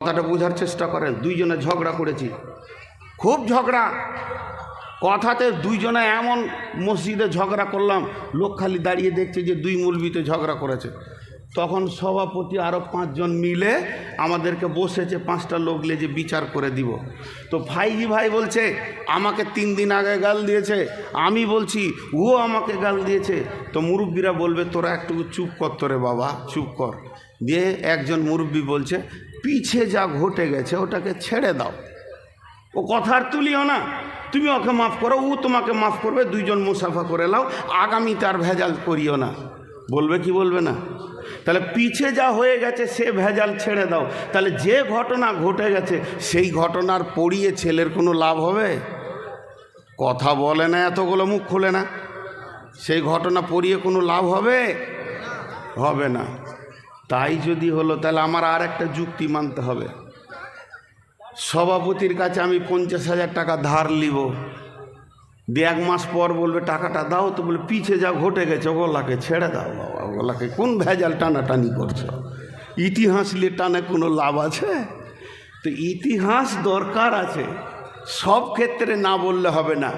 কথাটা বোঝার চেষ্টা করেন, দুইজনে ঝগড়া করেছি। খুব ঝগড়া। কথাতে দুইজনে এমন মসজিদে ঝগড়া করলাম, লোক খালি দাঁড়িয়ে দেখছে যে দুই মুলবিতে ঝগড়া করেছে। তখন সভাপতি আরও পাঁচজন মিলে আমাদেরকে বসেছে, পাঁচটা লোক যে বিচার করে দিব। তো ভাইজি ভাই বলছে, আমাকে তিন দিন আগে গাল দিয়েছে। আমি বলছি, ও আমাকে গাল দিয়েছে। তো মুরব্বীরা বলবে, তোরা একটু চুপ কর তোরে বাবা, চুপ কর। দিয়ে একজন মুরব্বী বলছে, পিছে যা ঘটে গেছে, ওটাকে ছেড়ে দাও। ও কথা আর তুলিও না। তুমি ওকে মাফ করো, ও তোমাকে মাফ করবে, দুইজন মুসাফা করে লাও আগামী তার ভেজাল করিও না। বলবে কি বলবে না? তাহলে পিছে যা হয়ে গেছে, সে ভেজাল ছেড়ে দাও। তাহলে যে ঘটনা ঘটে গেছে, সেই ঘটনার পড়িয়ে ছেলের কোনো লাভ হবে? কথা বলে না, এতগুলো মুখ খোলে না। সেই ঘটনা পড়িয়ে কোনো লাভ হবে? হবে না। তাই যদি হলো, তাহলে আমার আর একটা যুক্তি মানতে হবে। সভাপতির কাছে আমি পঞ্চাশ হাজার টাকা ধার নিব। দিয়ে এক মাস পর বলবে, টাকাটা দাও তো। বলে, পিছে যা ঘটে গেছে, ওগুলাকে ছেড়ে দাও বাবা। ওগুলাকে কোন ভেজাল টানাটানি করছ? ইতিহাস নিয়ে টানে কোনো লাভ আছে? তো ইতিহাস দরকার আছে। সব ক্ষেত্রে না বললে হবে না।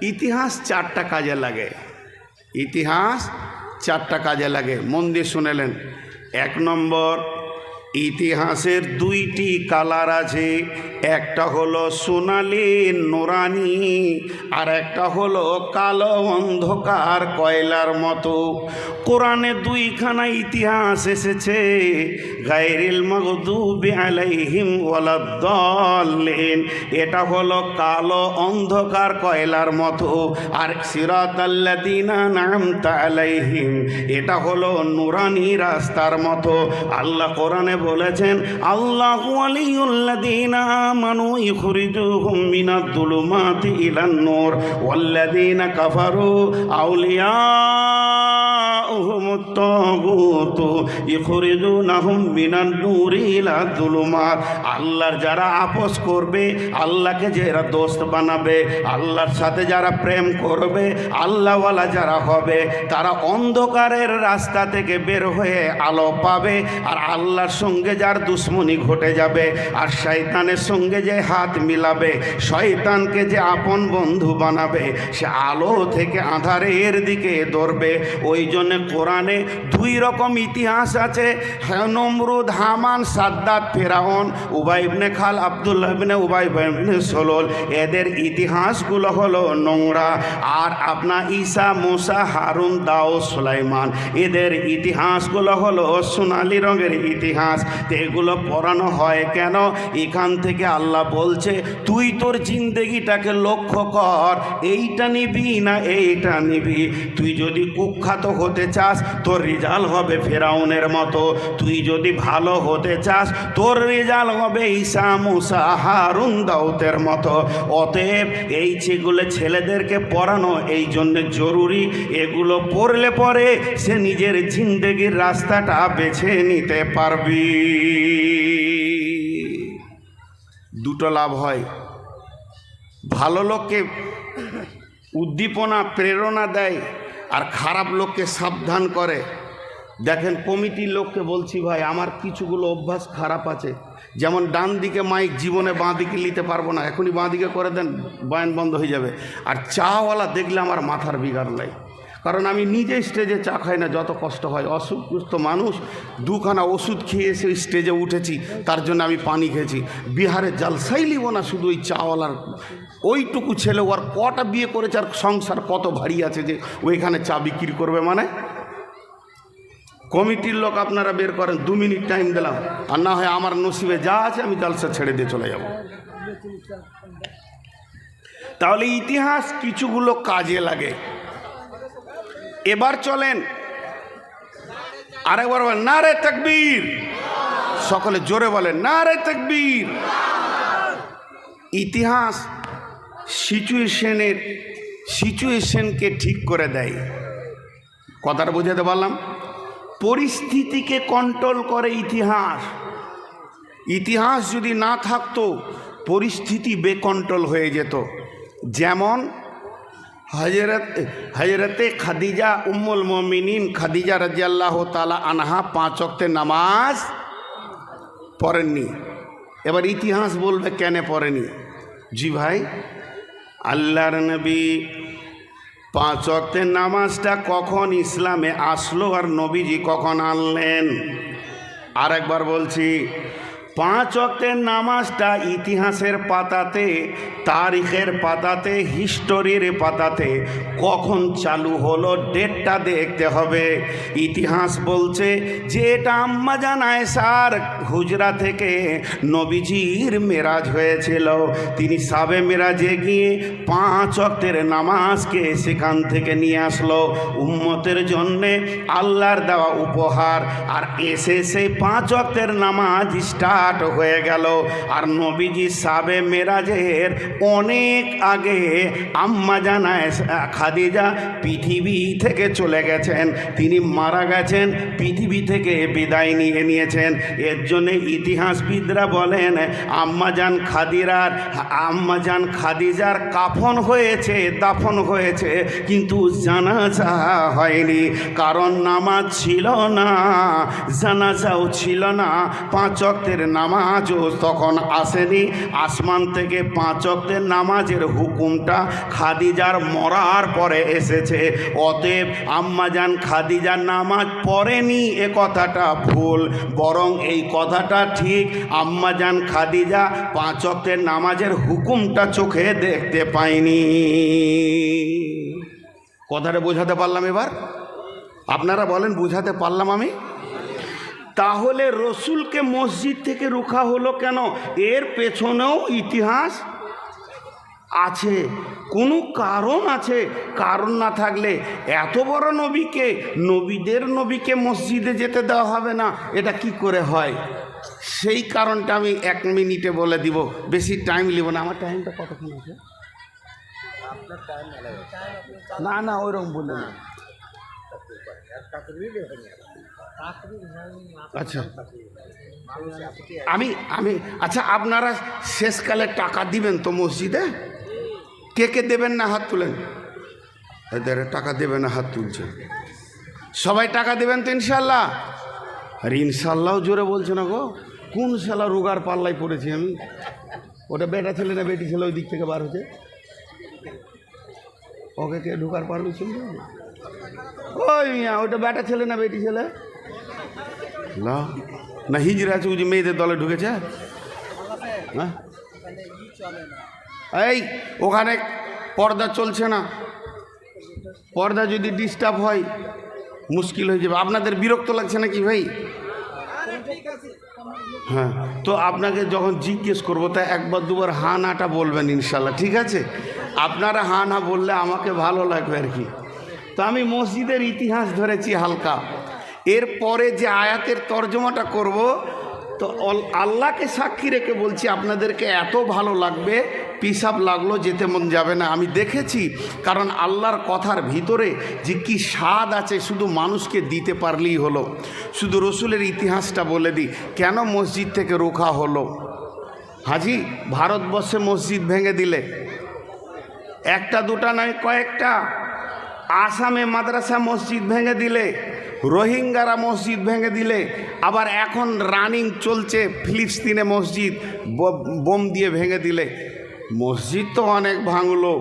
ইতিহাস চারটা কাজে লাগে। ইতিহাস চারটা কাজে লাগে। মন দিয়ে শুনেলেন এক নম্বর ইতিহাসের দুইটি কালার আছে। একটা হলো সোনালি, নোরানি, আর একটা হলো কালো অন্ধকার কয়লার মতো। কোরআনে দুইখানা ইতিহাস এসেছে, গায়রিল মাগদুবি আলাইহিম ওয়ালাদ্দাল্লিন। এটা হলো কালো অন্ধকার কয়লার মতো, আর সিরাতাল্লাযিনা নামতা আলাইহিম, এটা হলো নুরানি রাস্তার মতো। আল্লাহ কোরআনে বলেছেন, আল্লাহ আল্লাহু আলিউল্লাযিনা আমানু ইখরিজুহুম আল্লাহর যারা আপোষ করবে, আল্লাহকে যারা দোস্ত বানাবে, আল্লাহর সাথে যারা প্রেম করবে, আল্লাহওয়ালা যারা হবে, তারা অন্ধকারের রাস্তা থেকে বের হয়ে আলো পাবে, আর আল্লাহর সঙ্গে যার দুশ্মনী ঘটে যাবে, আর শয়তানের সঙ্গে যে হাত মিলাবে, শয়তানকে যে আপন বন্ধু বানাবে, সে আলো থেকে আধারের দিকে দৌড়বে ওই জন্য কোরআনে দুই রকম ইতিহাস আছে। হ্যাঁ, নমরুদ হামান সাদ্দাত ফেরাউন উবাইবনে খাল আবদুল্লাহ ইবনে উবাইবনে সলোল। এদের ইতিহাসগুলো হলো নোংরা। আর আপনার ঈসা মুসা হারুন দাও সুলাইমান। এদের ইতিহাসগুলো হলো সোনালি রঙের ইতিহাস। এগুলো পড়ানো হয় কেন? এখান থেকে আল্লাহ বলছে তুই তোর জিন্দেগিটাকে লক্ষ্য কর। এইটা নিবি না এইটা নিবি। তুই যদি কুখ্যাত হতে চাস, তোর রেজাল্ট হবে ফেরাউনের মতো। তুই যদি ভালো হতে চাস, তোর রেজাল্ট হবে ঈসা, মুসা, হারুন দাউতের মতো। অতএব এই যেগুলো ছেলেদেরকে পড়ানো, এই জন্য জরুরি, এগুলো পড়লে পরে সে নিজের জিন্দেগির রাস্তাটা বেছে নিতে পারবি। দুটো লাভ হয়। ভালো লোককে উদ্দীপনা, প্রেরণা দেয়। আর খারাপ লোককে সাবধান করে। দেখেন, কমিটির লোককে বলছি ভাই, আমার কিছুগুলো অভ্যাস খারাপ আছে। যেমন ডান দিকে মাইক জীবনে বাঁ দিকে নিতে পারব না, এখনই বাঁ দিকে করে দেন, বয়ান বন্ধ হয়ে যাবে। আর চাওয়ালা দেখলে আমার মাথার বিগার নাই। কারণ আমি নিজে স্টেজে চা খাই না, যত কষ্ট হয়। অসুস্থ মানুষ, দুখানা ওষুধ খেয়ে এসে স্টেজে উঠেছি, তার জন্য আমি পানি খেয়েছি। বিহারে জালসাই লিব না শুধু ওই চাওয়ালার, ওইটুকু ছেলে ওর কটা বিয়ে করেছে আর সংসার কত ভারী আছে যে ওইখানে চা বিক্রি করবে মানে? কমিটির লোক আপনারা বের করেন, দু মিনিট টাইম দিলাম। আর না হয় আমার নসিবে যা আছে আমি জালসা ছেড়ে দিয়ে চলে যাব। তাহলে ইতিহাস কিছুগুলো কাজে লাগে। এবার চলেন। আরেকবার বলেন না রে তকবীর। সকলে জোরে বলেন না রে তকবীর। ইতিহাস সিচুয়েশনের সিচুয়েশনকে ঠিক করে দেয়। কথাটা বোঝাতে পারলাম? পরিস্থিতিকে কন্ট্রোল করে ইতিহাস। ইতিহাস যদি না থাকতো, পরিস্থিতি বেকন্ট্রোল হয়ে যেত। যেমন হজরত হজরতে খাদিজা উম্মুল মমিনিন, খাদিজা রাজিয়াল্লাহ তালা আনহা পাঁচ অক্তে নামাজ পড়েননি। এবার ইতিহাস বলবে কেন পড়েনি? জি ভাই, আল্লাহর নবী পাঁচ অক্টের নামাজটা কখন ইসলামে আসলো আর নবীজি কখন আনলেন? আর একবার বলছি পাঁচ অক্টের নামাজটা ইতিহাসের পাতাতে, তারিখের পাতাতে, হিস্টোরির পাতাতে কখন চালু হলো, ডেটটা দেখতে হবে। ইতিহাস বলছে যে এটা আম্মা জানায় সার হুজরা থেকে নবীজির মেরাজ হয়েছিল। তিনি সাবে মেরাজে গিয়ে পাঁচ অক্টের নামাজকে সেখান থেকে নিয়ে আসলো। উম্মতের জন্যে আল্লাহর দেওয়া উপহার। আর এসে সেই পাঁচ অক্টের নামাজ স্টার্ট হয়ে গেল। আর নবীজি সাবে মেরাজের অনেক আগে আম্মা জানায়, খাদিজা পৃথিবী থেকে চলে গেছেন। তিনি মারা গেছেন, পৃথিবী থেকে বিদায় নিয়ে নিয়েছেন। এর জন্যে ইতিহাসবিদরা বলেন আম্মাজান খাদিরার আম্মাজান খাদিজার কাফন হয়েছে, দাফন হয়েছে, কিন্তু জানাজা হয়নি। কারণ নামাজ ছিল না, জানাজাও ছিল না, পাঁচ নামাজও তখন আসেনি। আসমান থেকে পাঁচ অক্তের নামাজের হুকুমটা খাদিজার মরার পরে এসেছে। অতএব আম্মাজান খাদিজার নামাজ পড়েনি, এ কথাটা ভুল। বরং এই কথাটা ঠিক আম্মাজান খাদিজা পাঁচ অক্তের নামাজের হুকুমটা চোখে দেখতে পায়নি। কথাটা বোঝাতে পারলাম এবার? আপনারা বলেন, বুঝাতে পারলাম আমি? তাহলে রসুলকে মসজিদ থেকে রুখা হলো কেন? এর পেছনেও ইতিহাস আছে, কোনো কারণ আছে। কারণ না থাকলে এত বড় নবীকে, নবীদের নবীকে মসজিদে যেতে দেওয়া হবে না, এটা কি করে হয়? সেই কারণটা আমি এক মিনিটে বলে দিব, বেশি টাইম নিব না। আমার টাইমটা কতক্ষণ আছে? না না, ওইরকম বলে না। আচ্ছা। আমি আমি আচ্ছা আপনারা শেষকালে টাকা দিবেন তো মসজিদে? কে কে দেবেন না হাত তুলেন? এদের টাকা দেবেন না, হাত তুলছেন সবাই টাকা দেবেন তো ইনশাল্লাহ আর ইনশাল্লাহ জোরে বলছে না গো। কোন শালা রোগার পাল্লায় পড়েছি, আমি? ওটা বেটা ছেলে না বেটি ছেলে ওই দিক থেকে বার হচ্ছে ওকে কে ঢোকার পারল শুনবে ওই মিয়া ওটা বেটা ছেলে না বেটি ছেলে? না না, হিজড়া আছে যে মেয়েদের দলে ঢুকেছে? হ্যাঁ? এই, ওখানে পর্দা চলছে না। পর্দা যদি ডিস্টার্ব হয়, মুশকিল হয়ে যাবে। আপনাদের বিরক্ত লাগছে নাকি ভাই? হ্যাঁ তো আপনাকে যখন জিজ্ঞেস করব, তা একবার দুবার হা নাটা বলবেন ইনশাল্লাহ, ঠিক আছে? আপনারা হা না বললে আমাকে ভালো লাগবে আর কি। তো আমি মসজিদের ইতিহাস ধরেছি হালকা। এরপরে যে আয়াতের তর্জমাটা করব, তো আল্লাহকে সাক্ষী রেখে বলছি, আপনাদেরকে এত ভালো লাগবে পিসাব লাগল, যেতে মন যাবে না। আমি দেখেছি, কারণ আল্লাহর কথার ভিতরে যে কি স্বাদ আছে, শুধু মানুষকে দিতে পারলেই হলো। শুধু রসুলের ইতিহাসটা বলে দিই, কেন মসজিদ থেকে রোখা হলো? হাজি, ভারতবর্ষে মসজিদ ভেঙে দিলে। একটা দুটা নয়, কয়েকটা। আসামে মাদ্রাসা মসজিদ ভেঙে দিলে। রোহিঙ্গারা মসজিদ ভেঙে দিলে, আবার এখন রানিং চলছে ফিলিস্তিনে মসজিদ বোম দিয়ে ভেঙে দিলে। মসজিদ তো অনেক ভাঙলো,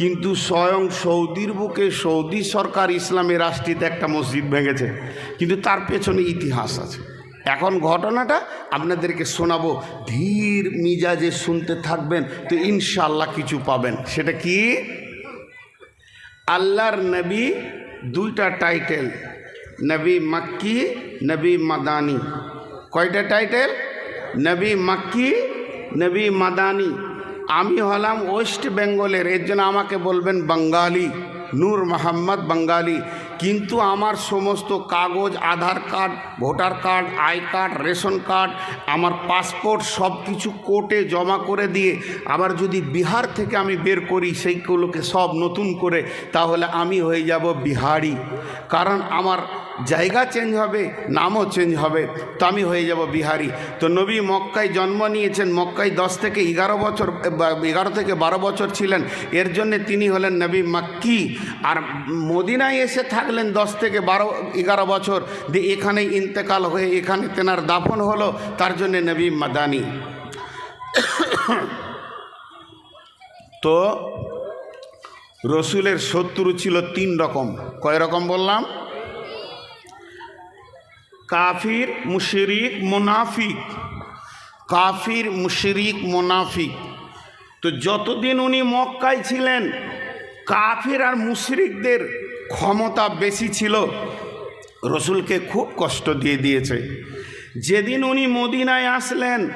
কিন্তু স্বয়ং সৌদির বুকে সৌদি সরকার ইসলামী রাষ্ট্রীতে একটা মসজিদ ভেঙেছে, কিন্তু তার পেছনে ইতিহাস আছে। এখন ঘটনাটা আপনাদেরকে শোনাবো, ধীর মিজাজে শুনতে থাকবেন, তো ইনশাল্লাহ কিছু পাবেন। সেটা কি? আল্লাহর নবী দুইটা টাইটেল নবী মাক্কি, নবী মাদানি। কয়টা টাইটেল? নবী মাক্কি, নবী মাদানি। আমি হলাম ওয়েস্ট বেঙ্গলের, এর জন্য আমাকে বলবেন বাঙ্গালি নূর মোহাম্মদ বাঙ্গালি কিন্তু আমার সমস্ত কাগজ, Aadhaar card, voter card, I card, ration card, আমার পাসপোর্ট সব কিছু কোর্টে জমা করে দিয়ে আবার যদি বিহার থেকে আমি বের করি, সেইগুলোকে সব নতুন করে, তাহলে আমি হয়ে যাব বিহারি। কারণ আমার জায়গা চেঞ্জ হবে, নামও চেঞ্জ হবে তো আমি হয়ে যাব বিহারি। তো নবী মক্কায় জন্ম নিয়েছেন, মক্কায় দশ থেকে এগারো বছর এগারো থেকে বারো বছর ছিলেন। এর জন্যে তিনি হলেন নবী মাক্কি। আর মদিনায় এসে থাকলেন দশ থেকে বারো, এগারো বছর। দিয়ে এখানে ইন্তেকাল হয়ে এখানে তেনার দাফন হলো, তার জন্যে নবী মাদানি। তো রসুলের শত্রু ছিল তিন রকম। কয় রকম বললাম? কাফির, মুশরিক, মুনাফিক। কাফির, মুশরিক, মুনাফিক। তো যতদিন উনি মক্কায় ছিলেন, কাফির আর মুশরিকদের ক্ষমতা বেশি ছিল। রসুলকে খুব কষ্ট দিয়ে দিয়েছে। যেদিন উনি মদিনায় আসলেন,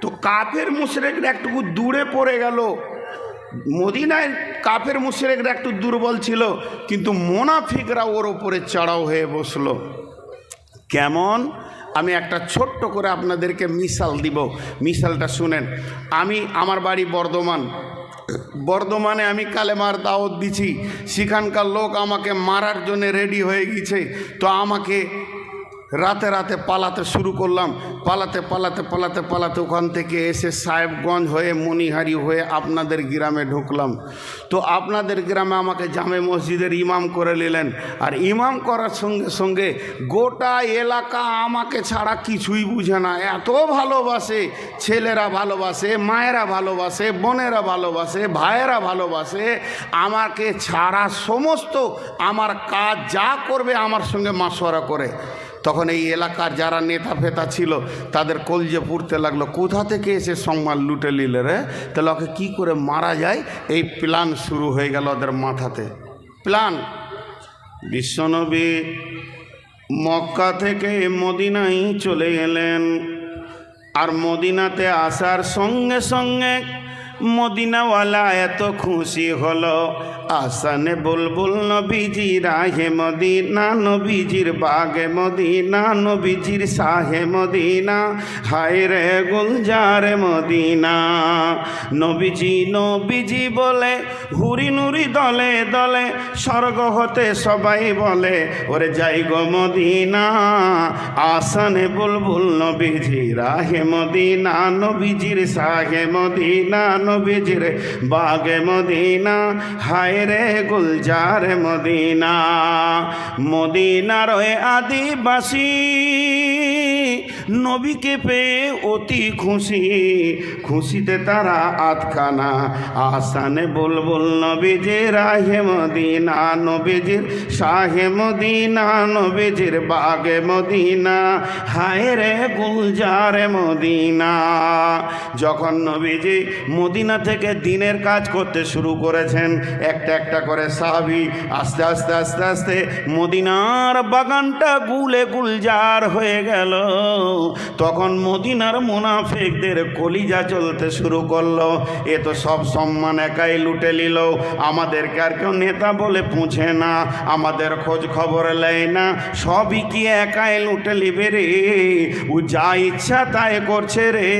তো কাফের মুশরেকরা একটুকু দূরে পড়ে গেল। মদিনায় কাফের মুশরেকরা একটু দুর্বল ছিল, কিন্তু মোনাফিকরা ওর ওপরে চড়াও হয়ে বসল। কেমন? আমি একটা ছোট্ট করে আপনাদেরকে মিশাল দিব। মিশালটা শুনেন, আমি আমার বাড়ি বর্ধমান। বর্ধমানে আমি কালেমার দাওয়াত দিছি। সেখানকার লোক আমাকে মারার জন্য রেডি হয়ে গেছে। তো আমাকে রাতে রাতে পালাতে শুরু করলাম। পালাতে পালাতে পালাতে পালাতে ওখান থেকে এসে সাহেবগঞ্জ হয়ে মণিহারি হয়ে আপনাদের গ্রামে ঢুকলাম। তো আপনাদের গ্রামে আমাকে জামে মসজিদের ইমাম করে নিলেন। আর ইমাম করার সঙ্গে সঙ্গে গোটা এলাকা আমাকে ছাড়া কিছুই বুঝে না। এত ভালোবাসে, ছেলেরা ভালোবাসে, মায়েরা ভালোবাসে, বোনেরা ভালোবাসে, ভাইয়েরা ভালোবাসে, আমাকে ছাড়া সমস্ত আমার কাজ যা করবে আমার সঙ্গে মাসোয়ারা করে। তখন এই এলাকার যারা নেতা ফেতা ছিল, তাদের কলজে পুড়তে লাগল। কোথা থেকে এসে সম্মান লুটে নিলে রে? তাহলে ওকে কী করে মারা যায়? এই প্ল্যান শুরু হয়ে গেল ওদের মাথাতে। প্ল্যান। বিশ্বনবী মক্কা থেকে মদিনায় চলে গেলেন আর মদিনাতে আসার সঙ্গে সঙ্গে মদিনাওয়ালা এত খুশি হলো। আসানে বুলবুল নবীজি রাহে মদিনা, নবীজির বাগে মদিনা, নবীজির সাহে মদিনা, হায় রে গুলজারে মদিনা। নবীজি নবীজি বলে, হুরি নুরি দলে দলে স্বর্গ হতে সবাই বলে, ওরে যাই গো মদিনা। আসানে বুলবুল নবীজি রাহে মদিনা, নবীজির সাহে মদিনা নবীজির বাগে মদিনা। হায় রে গুলজার মদিনা। মদিনা রয়ে আদিবাসী নবীকে পেয়ে অতি খুশি। খুশিতে তারা আতখানা আসানে বুলবুল নবীজির রাহে মদিনা, নবীজির শাহে মদিনা, নবীজির বাগে মদিনা, হায় রে গুলজারে মদিনা। যখন নবীজি মদিনা থেকে দিনের কাজ করতে শুরু করেছেন, একটা একটা করে সাহাবি আস্তে আস্তে আস্তে আস্তে মদিনার বাগানটা গুলে গুলজার হয়ে গেল। তখন মদিনার মুনাফিকদের কলিজা চলতে শুরু করল। এ তো সব সম্মান একাই লুটে নিল। আমাদেরকে আর কেউ নেতা বলে পুঁছে না। আমাদের খোঁজ খবর নেয় না। সবই কি একাই লুটে নিবে রে? ও যা ইচ্ছা তাই করছে রে।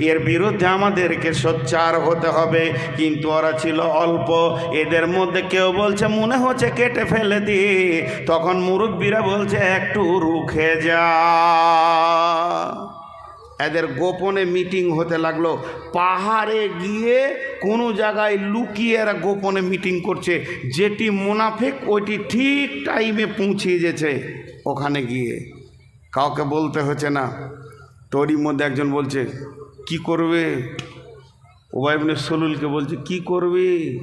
এর বিরুদ্ধে আমাদেরকে সোচ্চার হতে হবে। কিন্তু ওরা ছিল অল্প। এদের মধ্যে কেউ বলছে, মনে হচ্ছে কেটে ফেলে দি। তখন মুরব্বীরা বলছে, একটু রুখে যা। এদের গোপনে মিটিং হতে লাগল। পাহাড়ে গিয়ে কোনো জায়গায় লুকিয়ে এরা গোপনে মিটিং করছে। যেটি মুনাফেক ওইটি ঠিক টাইমে পৌঁছিয়ে যেছে ওখানে গিয়ে। কাউকে বলতে হচ্ছে না। তোরই মধ্যে একজন বলছে, কি করবে? ওবাইবনে সলুলকে বলছে, কি করবে?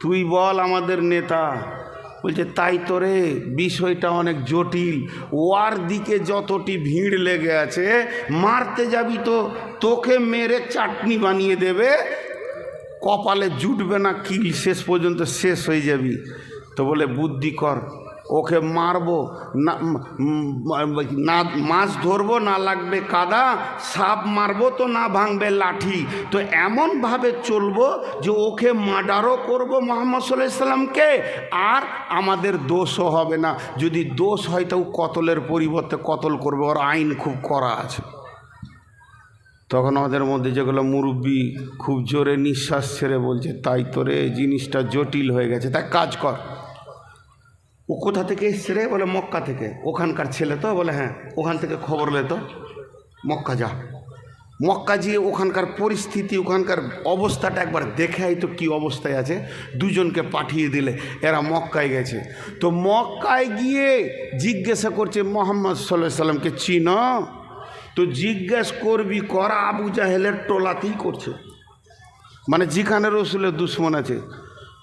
তুই বল আমাদের নেতা। বলছে, তাই তো রে, বিষয়টা অনেক জটিল। ওয়ার দিকে যতটি ভিড় লেগে আছে, মারতে যাবি তো, তোকে মেরে চাটনি বানিয়ে দেবে। কপালে জুটবে না, কিল শেষ পর্যন্ত শেষ হয়ে যাবি। তো বলে, বুদ্ধি কর। ওকে মারবো, না না, মাছ ধরবো, না লাগবে কাদা, সাপ মারবো তো না ভাঙবে লাঠি। তো এমনভাবে চলবো যে ওকে মার্ডারও করব মোহাম্মদ সাল্লাহ আর আমাদের দোষও হবে না। যদি দোষ হয় তো কতলের পরিবর্তে কতল করবে, ওর আইন খুব করা আছে। তখন আমাদের মধ্যে যেগুলো মুরব্বী খুব জোরে নিঃশ্বাস ছেড়ে বলছে, তাই তোরে জিনিসটা জটিল হয়ে গেছে, তাই কাজ কর। ও কোথা থেকে এসছে রে? বলে মক্কা থেকে। ওখানকার ছেলে তো? বলে হ্যাঁ ওখান থেকে খবর লে তো। মক্কা যা। মক্কা গিয়ে ওখানকার পরিস্থিতি, ওখানকার অবস্থাটা একবার দেখে তো কী অবস্থায় আছে। দুজনকে পাঠিয়ে দিলে, এরা মক্কায় গেছে। তো মক্কায় গিয়ে জিজ্ঞাসা করছে, মোহাম্মদ সাল্লাহ সাল্লামকে চিনো? তো জিজ্ঞেস করবি, করা আবু জাহেলের টোলাতেই করছে। মানে যেখানে রসুলের দুশ্মন আছে।